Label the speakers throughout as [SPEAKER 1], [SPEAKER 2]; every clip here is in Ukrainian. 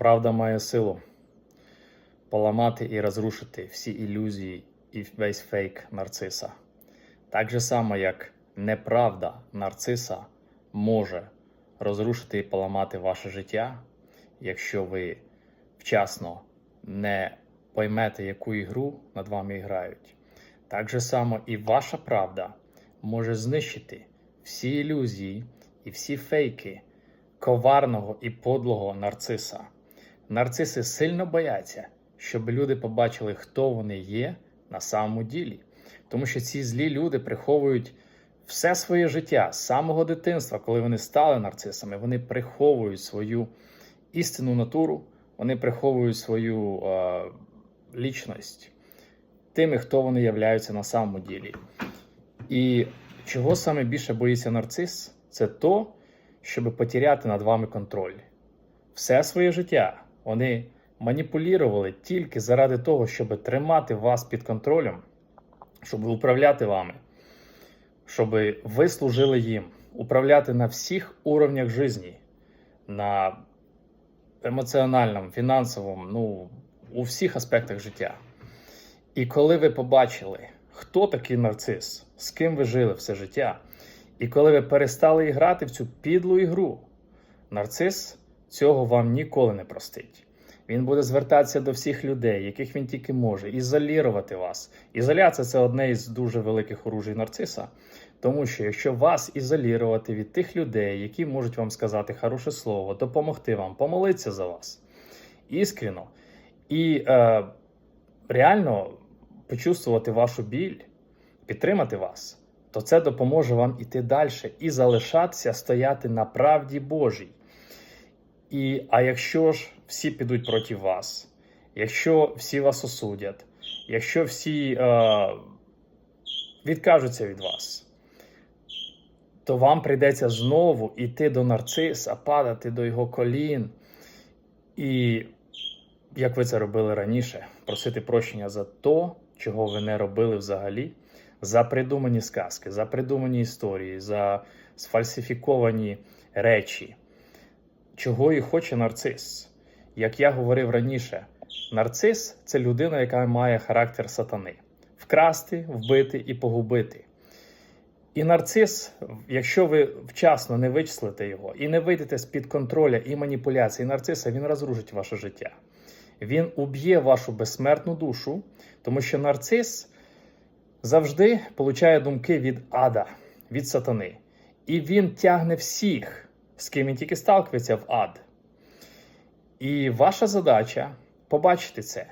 [SPEAKER 1] Правда має силу поламати і розрушити всі ілюзії і весь фейк нарциса. Так же само, як неправда нарциса може розрушити і поламати ваше життя, якщо ви вчасно не поймете, яку ігру над вами грають. Так же само і ваша правда може знищити всі ілюзії і всі фейки коварного і подлого нарциса. Нарциси сильно бояться, щоб люди побачили, хто вони є на самому ділі. Тому що ці злі люди приховують все своє життя з самого дитинства, коли вони стали нарцисами, вони приховують свою істинну натуру, вони приховують свою е, лічність тими, хто вони являються на самому ділі. І чого саме більше боїться нарцис, це то, щоб потеряти над вами контроль. Все своє життя вони маніпулювали тільки заради того, щоб тримати вас під контролем, щоб управляти вами, щоб ви служили їм, управляти на всіх уровнях житті, на емоціональному, фінансовому, ну, у всіх аспектах життя. І коли ви побачили, хто такий нарцис, з ким ви жили все життя, і коли ви перестали грати в цю підлу ігру, нарцис цього вам ніколи не простить. Він буде звертатися до всіх людей, яких він тільки може, ізолірувати вас. Ізоляція це одне із дуже великих оружій нарциса. Тому що якщо вас ізолірувати від тих людей, які можуть вам сказати хороше слово, допомогти вам, помолитися за вас іскренно і е, реально почувствувати вашу біль, підтримати вас, то це допоможе вам іти далі і залишатися стояти на правді Божій. І, а якщо ж всі підуть проти вас, якщо всі вас осудять, якщо всі е, відкажуться від вас, то вам прийдеться знову йти до нарциса, падати до його колін. І, як ви це робили раніше, просити прощення за то, чого ви не робили взагалі, за придумані сказки, за придумані історії, за сфальсифіковані речі. Чого і хоче нарцис? Як я говорив раніше, нарцис це людина, яка має характер сатани: вкрасти, вбити і погубити. І нарцис, якщо ви вчасно не вичислите його і не вийдете з-під контроля і маніпуляції нарциса, він розрушить ваше життя. Він уб'є вашу безсмертну душу, тому що нарцис завжди получає думки від ада, від сатани. І він тягне всіх, з ким він тільки сталкується в ад. І ваша задача побачити це.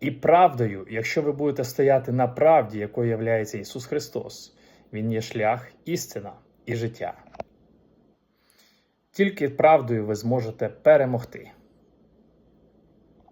[SPEAKER 1] І правдою, якщо ви будете стояти на правді, якою є Ісус Христос, Він є шлях, істина і життя. Тільки правдою ви зможете перемогти.